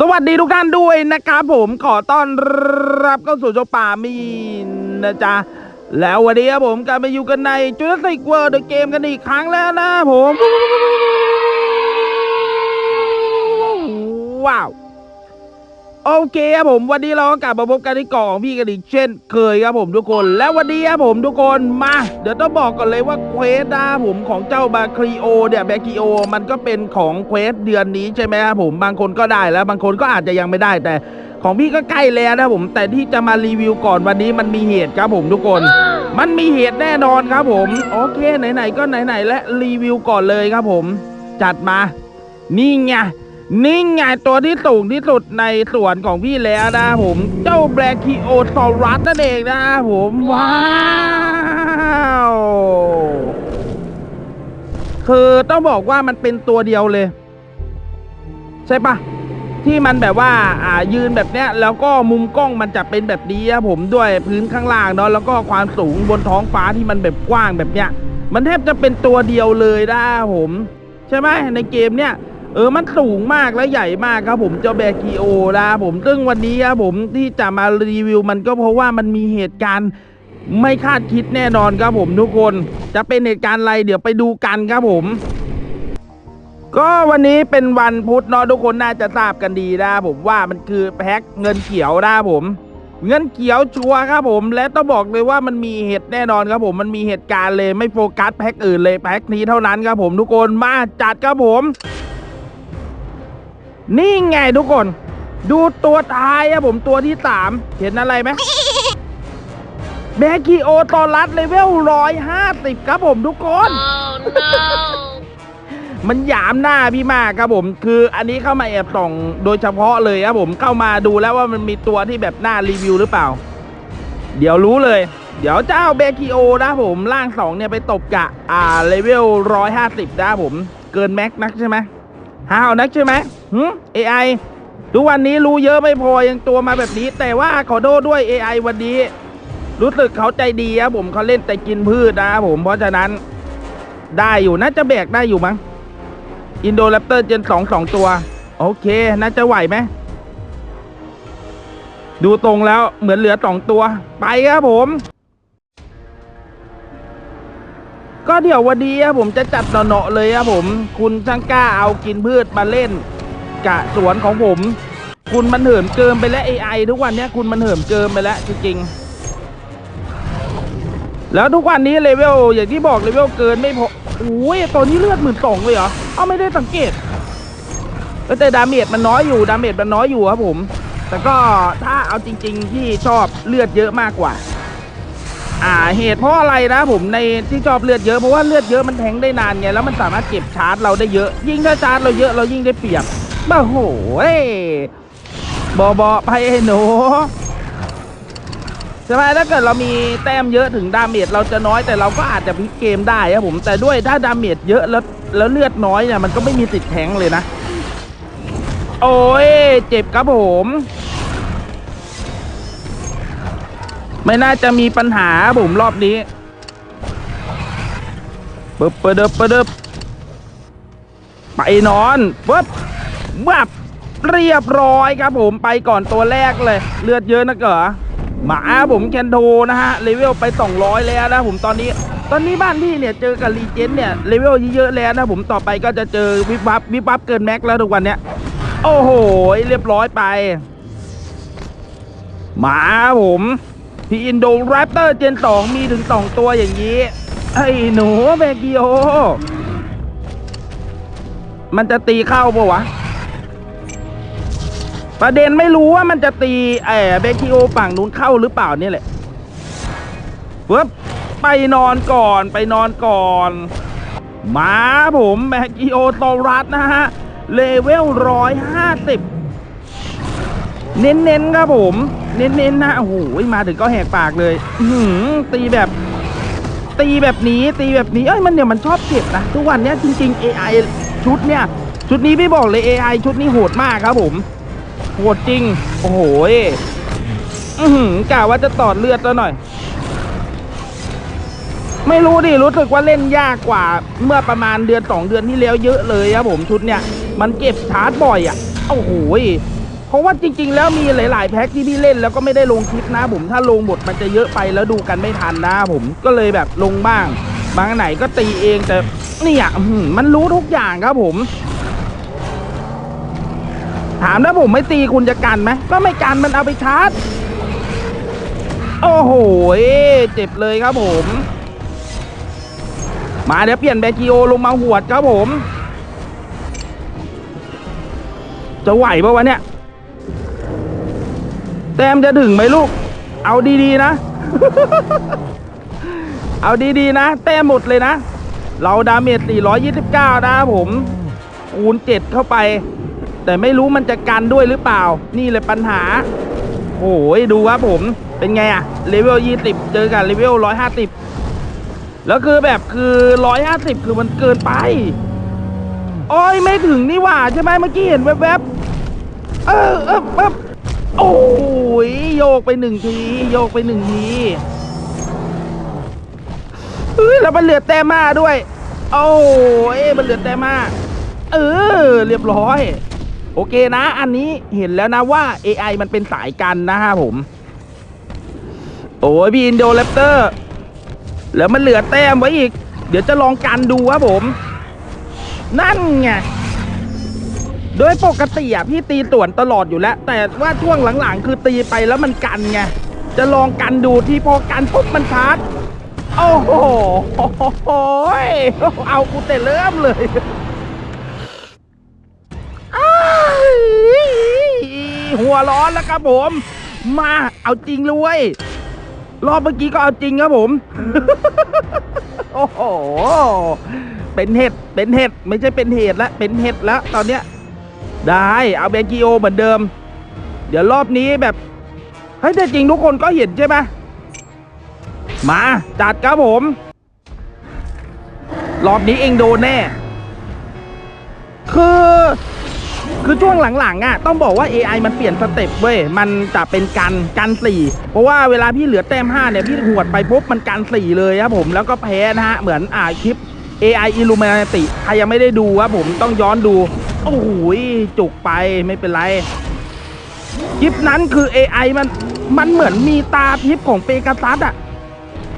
สวัสดีทุกท่านด้วยนะครับผมขอต้อนรับเข้าสู่โจป่ามีนนะจ๊ะ แล้ววันนี้ครับผมกลับมาอยู่กันในจูเลสิกเวิร์ดเกมกันอีกครั้งแล้วนะผม ว้าว โอเคครับผมวันนี้เราก็กลับมาพบกันที่เกาะของพี่กันอีกเช่น เคยครับผมทุกคน แล้ววันนี้ครับผมทุกคนมา เดี๋ยวต้องบอกก่อนเลยว่าเควสนะผมของเจ้าบาครีโอเนี่ยแบครีโอ มันก็เป็นของเควสเดือนนี้ใช่ไหมครับผมบางคนก็ได้แล้วบางคนก็อาจจะยังไม่ได้แต่ ของพี่ก็ใกล้แล้วนะผม แต่ที่จะมารีวิวก่อนวันนี้มันมีเหตุครับผมทุกคน มันมีเหตุแน่นอนครับผมโอเคไหนๆก็ไหนๆและรีวิวก่อนเลยครับผม จัดมานี่ไง นี่ไงตัวที่สูงที่สุดในสวนของพี่แล้วนะผมเจ้าแบล็คิโอซอรัสนั่นเองนะผมว้าวคือต้องบอกว่ามันเป็นตัวเดียวเลย ใช่ปะที่มันแบบว่าอ่ายืนแบบเนี้ย แล้วก็มุมกล้องมันจะเป็นแบบนี้ครับผมด้วยพื้นข้างล่างเนาะแล้วก็ความสูงบนท้องฟ้าที่มันแบบกว้างแบบเนี้ย มันแทบจะเป็นตัวเดียวเลยนะผม ใช่ไหมในเกมเนี้ย เออมันสูงมากและใหญ่มากครับผมเจ้าแบคิโอนะผมซึ่งวันนี้ครับผมที่จะมารีวิวมันก็เพราะว่ามันมีเหตุการณ์ไม่คาดคิดแน่นอนครับผมทุกคน จะเป็นเหตุการณ์อะไรเดี๋ยวไปดูกันครับผม ก็วันนี้เป็นวันพุธเนาะทุกคนน่าจะทราบกันดีนะผมว่ามันคือแพ็คเงินเขียวนะผม เงินเขียวชัวร์ครับผม และต้องบอกเลยว่ามันมีเหตุแน่นอนครับผมมันมีเหตุการณ์เลยไม่โฟกัสแพ็คอื่นเลยแพ็คนี้เท่านั้นครับผมทุกคนมาจัดครับผม นี่ไงทุกคน ดูตัวท้ายอะผมตัวที่สามเห็นอะไรไหมแบคิโอตอรัสเลเวลร้อยห้าสิบครับผมทุกคน Oh no! มันหยามหน้าพี่มากครับผม คืออันนี้เข้ามาแอบส่องโดยเฉพาะเลยครับผมเข้ามาดูแล้วว่ามันมีตัวที่แบบน่ารีวิวหรือเปล่า เดี๋ยวรู้เลย เดี๋ยวเจ้าเบคิโอนะผมล่างสองเนี่ยไปตบกะ อ่าเลเวลร้อยห้าสิบนะผม เกินแม็กนักใช่ไหมห้าวนักใช่ไหม หืม AI ทุกวันนี้รู้เยอะไม่พอยังตัวมาแบบนี้ แต่ว่าขอโทษด้วย AI วันนี้ รู้สึกเขาใจดีครับผมเขาเล่นแต่กินพืชนะครับผมเพราะฉะนั้น ได้อยู่น่าจะแบกได้อยู่มั้งอินโดแรปเตอร์เจนสองสองตัว โอเคน่าจะไหวไหมดูตรงแล้วเหมือนเหลือสองตัว ไปครับผม ก็เดี๋ยววันนี้ครับผมจะจัดเนาะๆเลยครับผม คุณช่างกล้าเอากินพืชมาเล่น กะสวนของผม คุณมันเหิมเกินไปแล้ว AI ทุกวันเนี้ยคุณมันเหิมเกินไปแล้วจริงๆแล้วทุกวันนี้เลเวลอย่างที่บอกเลเวลเกินไม่พอโอ้ยตอนนี้เลือดหมื่นสองเลยเหรอเอาไม่ได้สังเกตแต่ดาเมจมันน้อยอยู่ดาเมจมันน้อยอยู่ครับผม แต่ก็ถ้าเอาจริง ๆ ที่ชอบเลือดเยอะมากกว่า อ่าเหตุเพราะอะไรนะผมในที่ชอบเลือดเยอะเพราะว่าเลือดเยอะมันแทงได้นานไงแล้วมันสามารถเก็บชาร์จเราได้เยอะ ยิ่งถ้าชาร์จเราเยอะเรายิ่งได้เปรียบ บ้าโหยบอบอไปไอ้หนูใช่ไหมถ้าเกิดเรามีแต้มเยอะถึงดาเมจเราจะน้อยแต่เราก็อาจจะพลิกเกมได้ครับผมแต่ด้วยถ้าดาเมจเยอะแล้วแล้วเลือดน้อยเนี่ยมันก็ไม่มีสิทธิ์แทงเลยนะ โอ้ยเจ็บครับผม ไม่น่าจะมีปัญหาผมรอบนี้เปิบเปิดเดิบปิดเดิบไปนอนปึ๊บ วับเรียบร้อยครับผมไปก่อนตัวแรกเลย เลือดเยอะนะเก๋อหมาผมแคนโทนะฮะเลเวลไป 200 แล้วนะผมตอนนี้ ตอนนี้บ้านพี่เนี่ยเจอกับรีเจนเนี่ยเลเวลเยอะแล้วนะผมต่อไปก็จะเจอวิบวับวิบวับเกินแม็กแล้วทุกวันเนี้ยโอ้โหเรียบร้อยไป หมาผมพี่อินโดแรปเตอร์เจนสองมีถึงสองตัวอย่างนี้ไอ้หนูเบกิโอ มันจะตีเข้าปะวะ ประเด็นไม่รู้ว่ามันจะตีแอบเบกิโอฝั่งนู้นเข้าหรือเปล่านี่แหละปึ๊บไปนอนก่อนไปนอนก่อนมาผมแบกิโอโตรัสนะฮะ เลเวลร้อยห้าสิบเน้นๆครับผม เน้นๆนะโอ้โหมาถึงก็แหกปากเลยหือตีแบบ ตีแบบนี้ตีแบบนี้ เอ้ยมันเนี่ยมันชอบเจ็บนะ ทุกวันเนี้ยจริง ๆ AI ชุดเนี่ย ชุดนี้พี่บอกเลย AI ชุดนี้โหดมากครับผม โหดจริง โอ้โหอื้อหือกะว่าจะตอดเลือดแล้วหน่อย ไม่รู้ดิ รู้สึกว่าเล่นยากกว่า เมื่อประมาณเดือนสองเดือนที่แล้วเยอะเลยครับผมชุดเนี่ย มันเก็บชาร์จบ่อยอะ่ะ โอ้โหเพราะว่าจริง ๆ แล้วมีหลาย ๆ แพ็คที่พี่เล่นแล้วก็ไม่ได้ลงคลิปนะผมถ้าลงหมดมันจะเยอะไปแล้วดูกันไม่ทันนะผมก็เลยแบบลงบ้าง บางไหนก็ตีเองแต่เนี่ยอื้อหือมันรู้ทุกอย่างครับผม ถามถ้าผมไม่ตีคุณจะกันไหมก็ไม่กันมันเอาไปชาร์จ โอ้โหเจ็บเลยครับผม มาเดี๋ยวเปลี่ยนแบคิโอลงมาหวดครับผม จะไหวปะวะเนี่ย แต้มจะถึงไหมลูก เอาดีๆนะ เอาดีๆนะ แต้มหมดเลยนะ เราดาเมจ429 นะครับผม คูณ 7 เข้าไป แต่ไม่รู้มันจะกันด้วยหรือเปล่า นี่เลยปัญหาโอ้ยดูครับผมเป็นไงอะเลเวล20เจอกับเลเวล150แล้วคือแบบคือ150คือมันเกินไปโอ้ยไม่ถึงนี่หว่าใช่ไหมเมื่อกี้เห็นแวบๆเออเออเออโอ้ยโยกไปหนึ่งที โยกไปหนึ่งทีเฮ้ยแล้วมันเหลือแต้มมาด้วย โอ้ยมันเหลือแต้มมาเออ เรียบร้อย โอเคนะ อันนี้เห็นแล้วนะว่า AI มันเป็นสายกันนะฮะผม โอ้ยพี่อินโดแรปเตอร์ แล้วมันเหลือแต้มไว้อีก เดี๋ยวจะลองกันดูครับผม นั่นไง โดยปกติอะพี่ตีต่วนตลอดอยู่แล้ว แต่ว่าช่วงหลังๆ คือตีไปแล้วมันกันไง จะลองกันดูที่พอกันปุ๊บมันชาร์จโอ้โห เอากูแต่เริ่มเลย หัวร้อนแล้วครับผม มาเอาจริงเลยเว้ยรอบเมื่อกี้ก็เอาจริงครับผม โอ้โห เป็นเห็ด เป็นเห็ด ไม่ใช่เป็นเห็ดแล้วเป็นเห็ดแล้วตอนเนี้ย ได้เอาเบนกิโอเหมือนเดิม เดี๋ยวรอบนี้แบบเฮ้ยแต่จริงทุกคนก็เห็นใช่ไหมมาจัดครับผม รอบนี้เองโดนแน่ คือ คือช่วงหลังๆอะต้องบอกว่า AI มันเปลี่ยนสเต็ปเว้ยมันจะเป็นกันกันสี่เพราะว่าเวลาพี่เหลือแต้มห้าเนี่ยพี่หวดไปปุ๊บมันกันสี่เลยครับผมแล้วก็แพ้นะฮะเหมือนอ่าคลิป AI Illuminati ใครยังไม่ได้ดูครับผมต้องย้อนดู โอ้โหจุกไปไม่เป็นไรคลิปนั้นคือ AI มันมันเหมือนมีตาทิพย์ของเปกาซัสอะ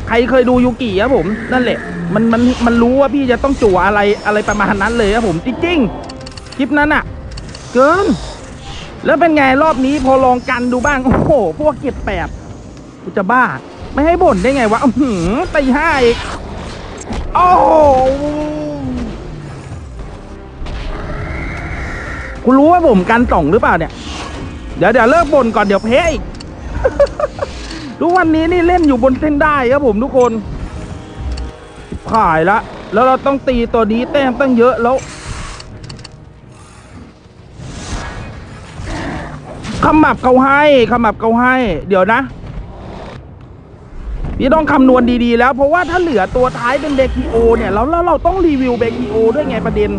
ใครเคยดูยูกิครับผม นั่นแหละ มันมันมันรู้ว่าพี่จะต้องจั่วอะไรอะไรประมาณนั้นเลยครับผมจริงๆคลิปนั้นอะ เกิน แล้วเป็นไงรอบนี้พอลองกันดูบ้าง โอ้โห พวกเก็บแปดกูจะบ้า ไม่ให้บ่นได้ไงวะอื้อหือตีห้าอีก โอ้โหคุณรู้ว่าผมกันต่องหรือเปล่าเนี่ย เดี๋ยวเดี๋ยวเลิกบ่นก่อนเดี๋ยวแพ้อีก ทุกวันนี้นี่เล่นอยู่บนเส้นได้ครับผมทุกคนขายละ แล้วเราต้องตีตัวนี้แต้มตั้งเยอะแล้ว ขมับเขาให้ขมับเขาให้ เดี๋ยวนะ พี่ต้องคำนวณดีๆแล้ว เพราะว่าถ้าเหลือตัวท้ายเป็นเบคิโอเนี่ยแล้วแล้วเราต้องรีวิวเบคิโอด้วยไงประเด็น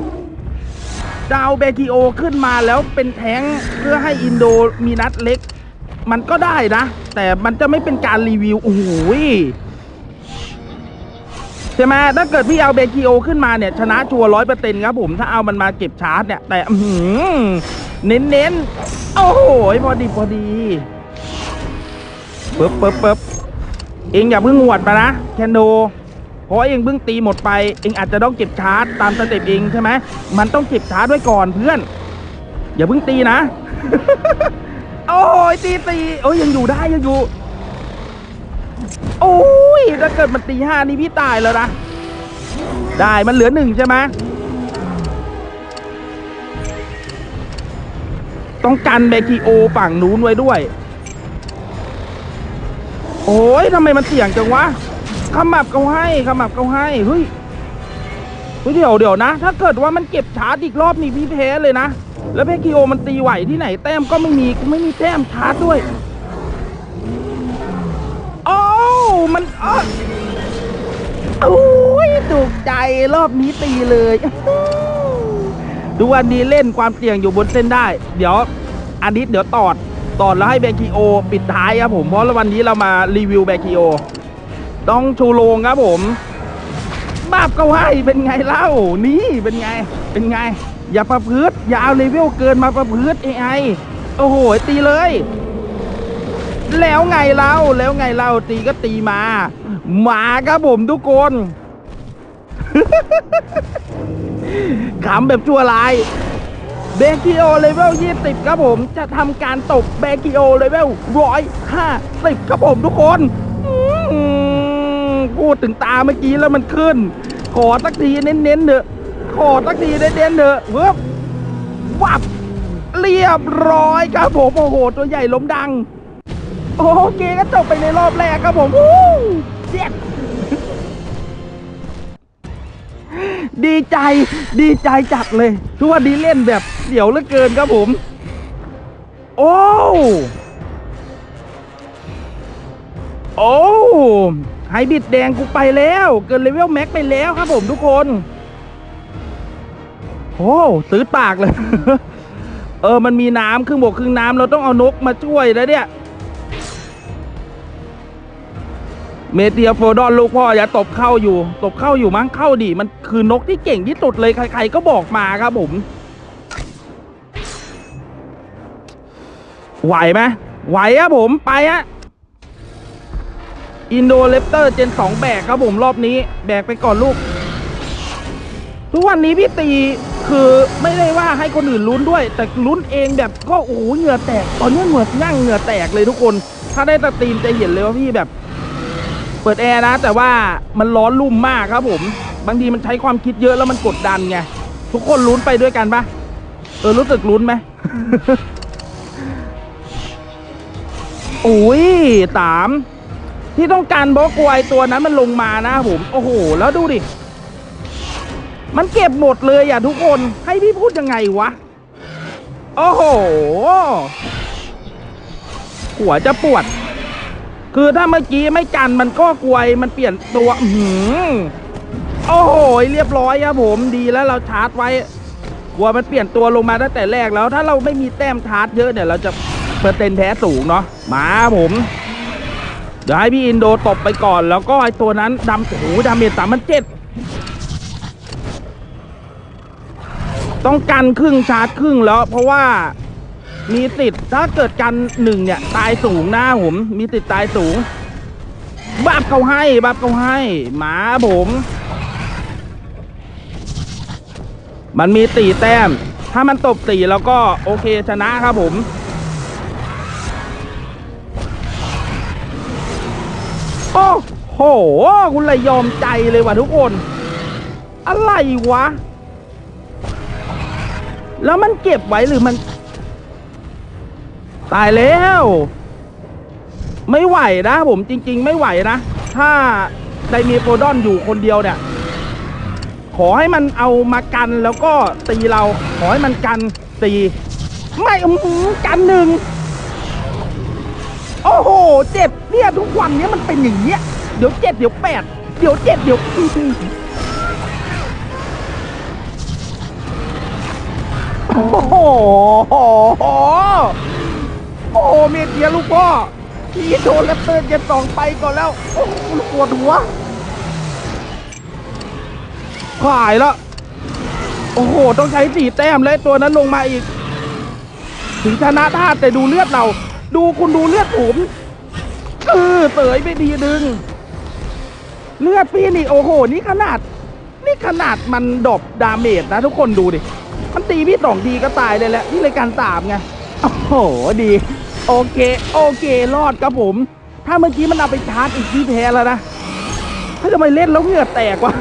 จะเอาเบคิโอขึ้นมาแล้วเป็นแท้งเพื่อให้อินโดมีนัดเล็ก มันก็ได้นะ แต่มันจะไม่เป็นการรีวิวโอ้โหใช่ไหมถ้าเกิดพี่เอาเบคิโอขึ้นมาเนี่ย ชนะชัวร้อยเปอร์เซ็นต์ครับผม ถ้าเอามันมาเก็บชาร์จเนี่ย แต่ อื้อหือเน้นโอ้โหพอดีพอดีปึ๊บปึ๊บปึ๊บเองอย่าเพิ่งหวดมานะแคนโด เพราะว่าเองเพิ่งตีหมดไป เองอาจจะต้องเก็บชาร์จตามสเต็ปเองใช่ไหมมันต้องเก็บชาร์จไว้ก่อนเพื่อน อย่าเพิ่งตีนะ โอ้ยตีตีโอ้ยยังอยู่ได้ยังอยู่ โอ้ยถ้าเกิดมันตีห้านี่พี่ตายแล้วนะ ได้มันเหลือหนึ่งใช่ไหม ต้องกันเบกิโอฝั่งนู้นไว้ด้วย โอ้ยทำไมมันเสี่ยงจังวะขมับเขาให้ขมับเขาให้เฮ้ยเฮ้ยเดี๋ยวเดี๋ยวนะ ถ้าเกิดว่ามันเก็บชาร์จอีกรอบนี่พี่แพ้เลยนะ แล้วเบกิโอมันตีไหวที่ไหนแต้มก็ไม่มีกูไม่มีแต้มชาร์จด้วยโอ้มันอ้อโอ้ยถูกใจรอบนี้ตีเลยดูวันนี้เล่นความเสี่ยงอยู่บนเส้นได้ เดี๋ยว อันนี้เดี๋ยวตอดตอดแล้วให้แบคิโอ ปิดท้ายครับผมเพราะวันนี้เรามารีวิวแบคิโอต้องชูโรงครับผมบาบเขาให้เป็นไงเล่านี่เป็นไง เป็นไง อย่าประพฤติอย่าเอาเลเวลเกินมาประพฤติ AI โอ้โหตีเลย แล้วไงเล่าแล้วไงเล่าตีก็ตีมาหมาครับผมทุกคนขำแบบชั่วร้าย เบกิโอเลเวล20 ครับผมจะทำการตบเบกิโอเลเวล150 ครับผมทุกคนพูดถึงตาเมื่อกี้แล้วมันขึ้น ขอสักทีเน้นๆเถอะ ขอสักทีเน้นๆเถอะเวิบวับ เรียบร้อยครับผมโอ้โหตัวใหญ่ล้มดัง โอเคก็จบไปในรอบแรกครับผมเจ็ด ดีใจ ดีใจจัดเลยทุกวันนี้เล่นแบบเสียวเหลือเกินครับผม โอ้โอ้ไฮบิดแดงกูไปแล้ว เกินเลเวลแม็กไปแล้วครับผมทุกคน โอ้ซื้อปากเลย เออมันมีน้ำครึ่งบกครึ่งน้ำเราต้องเอานกมาช่วยแล้วเนี่ย เมเทียโฟดอนลูกพ่ออย่าตบเข้าอยู่ ตบเข้าอยู่มั้งเข้าดิมันคือนกที่เก่งที่สุดเลยใคร ๆ ก็บอกมาครับผม ไหวไหมไหวครับผมไปฮะอินโดเลปเตอร์เจนสองแบกครับผมรอบนี้ แบกไปก่อนลูก ทุกวันนี้พี่ตีคือไม่ได้ว่าให้คนอื่นลุ้นด้วย แต่ลุ้นเองแบบก็โอ้โหเหงื่อแตก ตอนนี้เหงื่อยั่งเหงื่อแตกเลยทุกคน ถ้าได้สตรีมจะเห็นเลยว่าพี่แบบ เปิดแอร์นะ แต่ว่ามันร้อนลุ่มมากครับผม บางทีมันใช้ความคิดเยอะแล้วมันกดดันไง ทุกคนลุ้นไปด้วยกันปะเออรู้สึกลุ้นไหมโอ้ยสามที่ต้องการบล็อกไวตัวนั้นมันลงมานะครับผม โอ้โห แล้วดูดิ มันเก็บหมดเลยอะทุกคนให้พี่พูดยังไงวะ โอ้โห หัวจะปวด คือถ้าเมื่อกี้ไม่กันมันก็กลวยมันเปลี่ยนตัวอื้อหือโอ้โหเรียบร้อยครับผมดีแล้วเราชาร์จไว้กลัวมันเปลี่ยนตัวลงมาตั้งแต่แรกแล้ว ถ้าเราไม่มีแต้มชาร์จเยอะเนี่ยเราจะเปอร์เซ็นต์แพ้สูงเนาะมาผมเดี๋ยวให้พี่อินโดตบไปก่อน แล้วก็ไอตัวนั้นดำโอ้โหดาเมจสามพันเจ็ดต้องกันครึ่งชาร์จครึ่งแล้วเพราะว่า มีสิทธิ์ถ้าเกิดกันหนึ่งเนี่ย ตายสูงหนะผม มีสิทธิ์ตายสูงบับเขาให้บับเขาให้ หมาผม มันมีตีแต้ม ถ้ามันตบตีแล้วก็โอเคชนะครับผมโอ้โห คุณเลยยอมใจเลยว่ะทุกคน อะไรวะ แล้วมันเก็บไว้หรือมัน ตายแล้ว ไม่ไหวนะผมจริง ๆ ไม่ไหวนะ ถ้าไดมีโฟดอนอยู่คนเดียวเนี่ย ขอให้มันเอามากันแล้วก็ตีเรา ขอให้มันกันตี ไม่กันหนึ่งโอ้โห เจ็บเนี่ยทุกวันนี้มันเป็นอย่างเงี้ย เดี๋ยวเจ็ดเดี๋ยวแปดเดี๋ยวเจ็ดเดี๋ยวโอ้โห โอ้โหเมเทียลูกพ่อพี่โดนแล้วเตือนเจ็บสองไปก่อนแล้ว โอ้โหปวดหัวขายแล้วโอ้โห ต้องใช้สี่แต้มแล้วตัวนั้นลงมาอีก ถึงชนะท่าแต่ดูเลือดเรา ดูคุณดูเลือดผมเออเสยไปดีดึง เลือดพี่นี่โอ้โห นี่ขนาด นี่ขนาดมันดรอปดาเมจนะทุกคนดูดิ มันตีพี่สองทีก็ตายเลยแหละนี่เลยการสามไง โอ้โห ดี โอเค โอเค รอดครับผม ถ้าเมื่อกี้มันเอาไปชาร์จอีกที่แพ้แล้วนะถ้าทำไมเล่นแล้วเหงื่อแตกวะ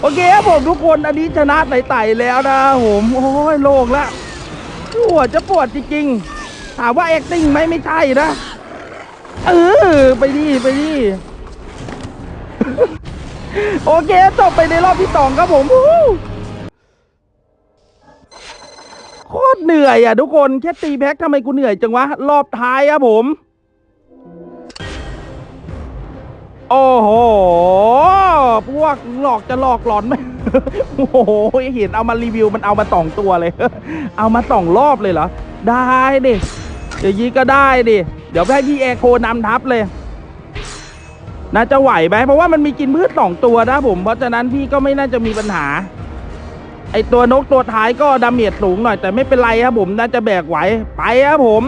โอเคครับผมทุกคนอันนี้ชนะไต่ๆแล้วนะผมโอ้ยโล่งละหัวจะปวดจริงๆ ถามว่า acting ไหมไม่ใช่นะ เออ ไปดิไปดิโอเคจบไปในรอบที่สองครับผม โคตรเหนื่อยอะทุกคนแค่ตีแพ็คทำไมกูเหนื่อยจังวะ รอบท้ายครับผม โอ้โห พวกหลอกจะหลอกหลอนไหมโอ้โหเห็นเอามารีวิวมันเอามาสองตัวเลย เอามาสองรอบเลยเหรอ ได้ดิเดี๋ยวยี้ก็ได้ดิ เดี๋ยวให้พี่แอโคนำทัพเลยน่าจะไหวไหมเพราะว่ามันมีกินพืชสองตัวนะผม เพราะฉะนั้นพี่ก็ไม่น่าจะมีปัญหา ไอตัวนกตัวท้ายก็ดาเมจสูงหน่อย แต่ไม่เป็นไรครับผมน่าจะแบกไหวไปครับผม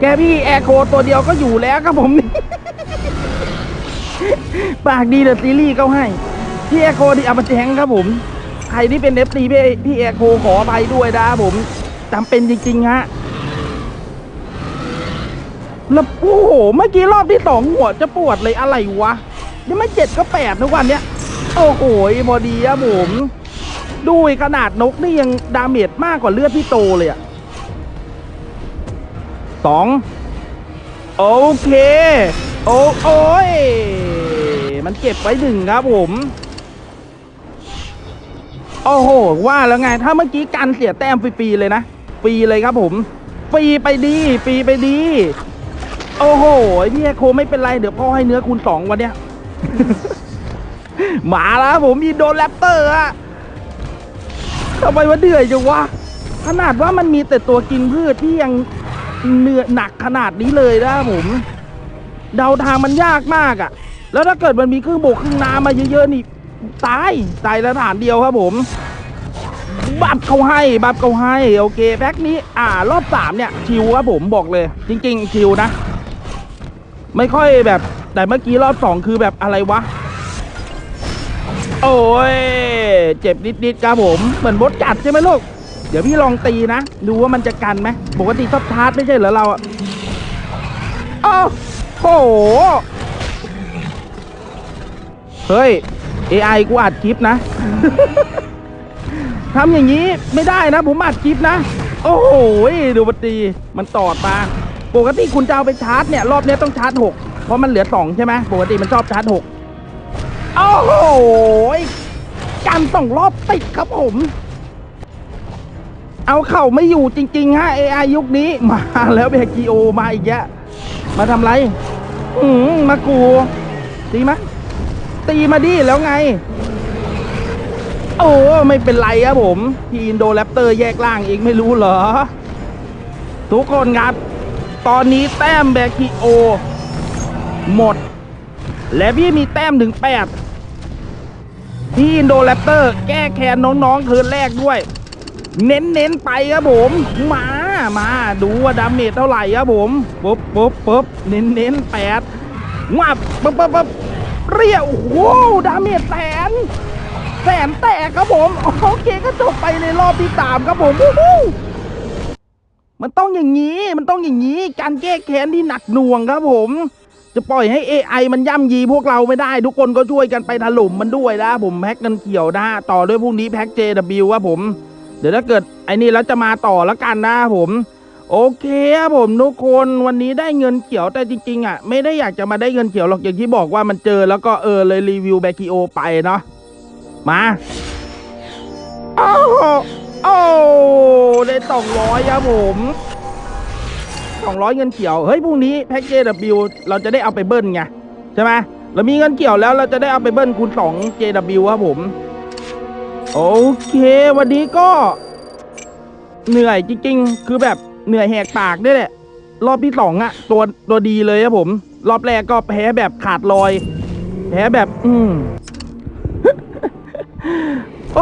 แกพี่แอร์โคตัวเดียวก็อยู่แล้วครับผมปากดีเดอะซีรีส์เขาให้ พี่แอร์โคดีเอามาแจ้งครับผม ใครที่เป็นเอฟซีพี่พี่แอร์โคขออภัยด้วยนะครับผมจำเป็นจริงๆฮะแล้วโอ้โห เมื่อกี้รอบที่สองหัวจะปวดเลยอะไรวะนี่ไม่เจ็ดก็แปดทุกวันเนี้ย โอ้โหพอดีอะผมดูขนาดนกนี่ยังดาเมจมากกว่าเลือดพี่โตเลยอะสองโอเค โอ้โอ้ยมันเก็บไว้หนึ่งครับผมโอ้โห ว่าแล้วไง ถ้าเมื่อกี้กันเสียแต้มฟรีๆเลยนะฟรีเลยครับผมฟรีไปดีฟรีไปดี โอ้โหพี่แอโคไม่เป็นไร เดี๋ยวพ่อให้เนื้อคูณสองวันเนี้ย มาแล้วผมอินโดนแรปเตอร์อะทำไมว่าเดือยจังวะขนาดว่ามันมีแต่ตัวกินพืชที่ยังเหนื่อยหนักขนาดนี้เลยนะผม เดาทางมันยากมากอะ่ะ แล้วถ้าเกิดมันมีเครื่องบกเครื่องน้ำมาเยอะๆนี่ตายตายแล้วฐานเดียวครับผม บับเขาให้บับเขาให้ โอเคแพ็คนี้ อ่ารอบสามเนี่ย ชิวครับผมบอกเลย จริง ๆ ชิวนะ ไม่ค่อยแบบแต่เมื่อกี้รอบสองคือแบบอะไรวะ โอ้ย เจ็บนิดๆครับผม เหมือนบดกัดใช่ไหมลูก เดี๋ยวพี่ลองตีนะ ดูว่ามันจะกันไหมปกติชอบชาร์จไม่ใช่เหรอเราอะโอ้โห เฮ้ย AI กูอัดคลิปนะ ทำอย่างนี้ไม่ได้นะ ผมอัดคลิปนะ โอ้โห ดูมันตีมันตอดมา ปกติคุณจะเอาไปชาร์จเนี่ย รอบนี้ต้องชาร์จหกเพราะมันเหลือสองใช่ไหม ปกติมันชอบชาร์จหก โอ้โหการส่งรอบติดครับผม เอาเข่าไม่อยู่จริง ๆ ฮะ AI ยุคนี้ มาแล้วเบกิโอมาอีกแยะ มาทำไร อืมมากูตีมะตีมาดิแล้วไง โอ้ไม่เป็นไรครับผมทีนโดแรปเตอร์แยกล่างอีกไม่รู้เหรอ ทุกคนครับ ตอนนี้แต้มแบกิโอ หมด และพี่มีแต้มถึง 8 ที่อินโดแรปเตอร์ แก้แค้นน้องๆคืนแรกด้วย เน้นๆไปครับผมมามาดูว่าดาเมจเท่าไหร่ครับผมปุ๊บปุ๊บปุ๊บเน้นๆแปดมาปุ๊บปุ๊บปุ๊บเรียวโอ้โหดาเมจแสนแสนแตกครับผมโอเคก็จบไปในรอบที่สามครับผมมันต้องอย่างนี้ มันต้องอย่างนี้ การแก้แค้นที่หนักหน่วงครับผม จะปล่อยให้ AI มันย่ำยีพวกเราไม่ได้ ทุกคนก็ช่วยกันไปถล่มมันด้วยนะผมแพ็กกันเขียวนะต่อด้วยพรุ่งนี้แพ็ก JW ครับผม เดี๋ยวถ้าเกิดไอ้นี่แล้วจะมาต่อแล้วกันนะผมโอเคครับผมทุกคนวันนี้ได้เงินเขียวแต่จริงๆอะไม่ได้อยากจะมาได้เงินเขียวหรอกอย่างที่บอกว่ามันเจอแล้วก็เออเลยรีวิวแบคิโอไปเนาะมาโอ้โหโอ้ได้สองร้อยครับผม สองร้อยเงินเขียว เฮ้ยพรุ่งนี้แพ็ก JW เราจะได้เอาไปเบิ้ลไงใช่ไหมเรามีเงินเกี่ยวแล้วเราจะได้เอาไปเบิ้ลคูณสอง JW ครับผม โอเค วันนี้ก็ เหนื่อยจริงๆ คือแบบเหนื่อยแหกปากด้วยแหละ รอบที่สองอะตัวตัวดีเลยครับผม รอบแรกก็แพ้แบบขาดลอย แพ้แบบ อืม โอ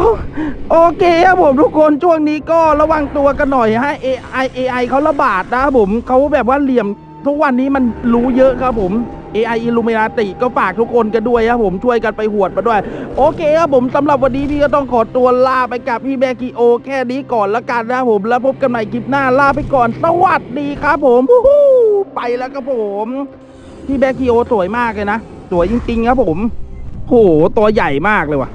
โอเคครับผมทุกคนช่วงนี้ก็ระวังตัวกันหน่อยฮะ AI AI เขาระบาดนะครับผมเขาแบบว่าเหลี่ยมทุกวันนี้มันรู้เยอะครับผม AI Illuminati ก็ฝากทุกคนกันด้วยครับผมช่วยกันไปหวดมาด้วย โอเคครับผมสำหรับวันนี้พี่ก็ต้องขอตัวลาไปกับพี่แบกิโอ แค่นี้ก่อนละกันนะครับผมแล้วพบกันใหม่คลิปหน้าลาไปก่อนสวัสดีครับผมฮู้ไปแล้วครับผมพี่แบกิโอสวยมากเลยนะสวยจริงๆครับผมโหตัวใหญ่มากเลยว่ะ